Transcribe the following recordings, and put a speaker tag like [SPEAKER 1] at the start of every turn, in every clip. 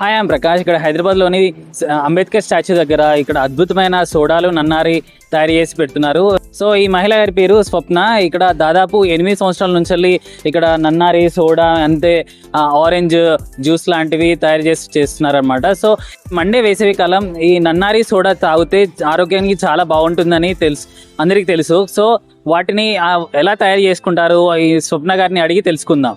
[SPEAKER 1] Hi ఆమ్ ప్రకాష్. ఇక్కడ హైదరాబాద్లోని Ambedkar statue దగ్గర ఇక్కడ అద్భుతమైన సోడాలు నన్నారి తయారు చేసి పెడుతున్నారు. సో ఈ మహిళ గారి పేరు స్వప్న. ఇక్కడ దాదాపు ఎనిమిది సంవత్సరాల నుంచి వెళ్ళి ఇక్కడ నన్నారి సోడా అంతే ఆరెంజ్ జ్యూస్ లాంటివి తయారు చేసి చేస్తున్నారనమాట సో మండే వేసవి కాలం ఈ నన్నారి సోడా తాగితే ఆరోగ్యానికి చాలా బాగుంటుందని తెలుసు అందరికీ తెలుసు. సో వాటిని ఎలా తయారు చేసుకుంటారు? ఈ స్వప్న గారిని అడిగి తెలుసుకుందాం.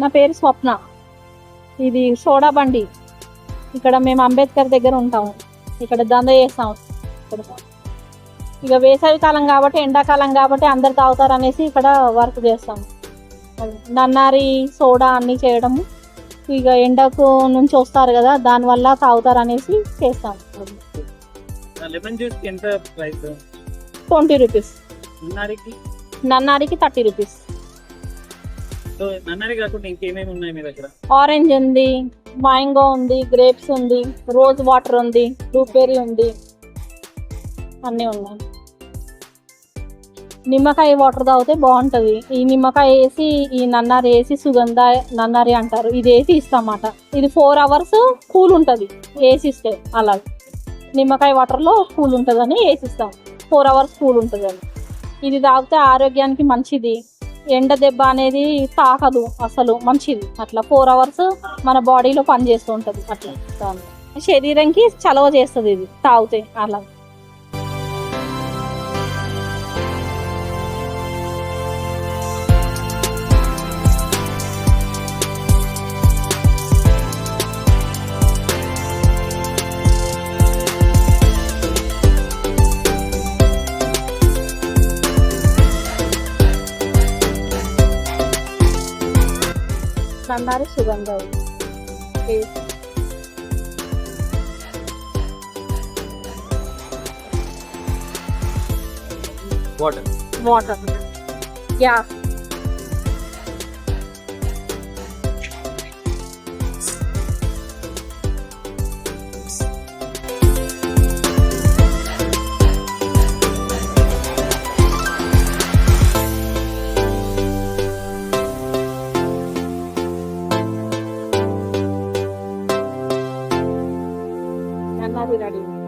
[SPEAKER 2] నా పేరు స్వప్న. ఇది సోడా బండి. ఇక్కడ మేము అంబేద్కర్ దగ్గర ఉంటాము ఇక్కడ దంద చేస్తాం. ఇక్కడ. ఇక వేసవి కాలం కాబట్టి ఎండాకాలం కాబట్టి అందరు తాగుతారు అనేసి ఇక్కడ వర్క్ చేస్తాం. నన్నారి సోడా అన్నీ చేయడము ఇక ఎండకు నుంచి వస్తారు కదా దానివల్ల తాగుతారు అనేసి చేస్తాం.
[SPEAKER 1] లెమన్ జ్యూస్ ఎంత ప్రైస్?
[SPEAKER 2] Twenty rupees.
[SPEAKER 1] నన్నారికి?
[SPEAKER 2] నన్నారికి థర్టీ రూపీస్.
[SPEAKER 1] సో నన్నారి కాకుండా ఇంకేమేమి ఉన్నాయి మీ దగ్గర?
[SPEAKER 2] ఆరెంజ్ ఉంది మ్యాంగో ఉంది గ్రేప్స్ ఉంది రోజ్ వాటర్ ఉంది బ్లూబెర్రీ ఉంది అన్నీ ఉన్నాయి. నిమ్మకాయ వాటర్ తాగితే బాగుంటుంది. ఈ నిమ్మకాయ వేసి ఈ నన్నారి వేసి సుగంధ నన్నారి అంటారు. ఇది వేసి ఇస్తామాట. ఇది ఫోర్ అవర్స్ కూల్ ఉంటుంది. వేసి ఇస్తే అలా. నిమ్మకాయ వాటర్లో కూల్ ఉంటుందని వేసి ఇస్తాం. ఫోర్ అవర్స్ కూల్ ఉంటుందని. ఇది తాగితే ఆరోగ్యానికి మంచిది. ఎండ దెబ్బ అనేది తాకదు అసలు మంచిది. అట్లా ఫోర్ అవర్స్ మన బాడీలో పనిచేస్తూ ఉంటుంది అట్లా. దాన్ని. శరీరంకి చలవ చేస్తుంది ఇది తాగితే అలా. నన్నారి సుగంధ
[SPEAKER 1] వాటర్
[SPEAKER 2] వాటర్ 会那里。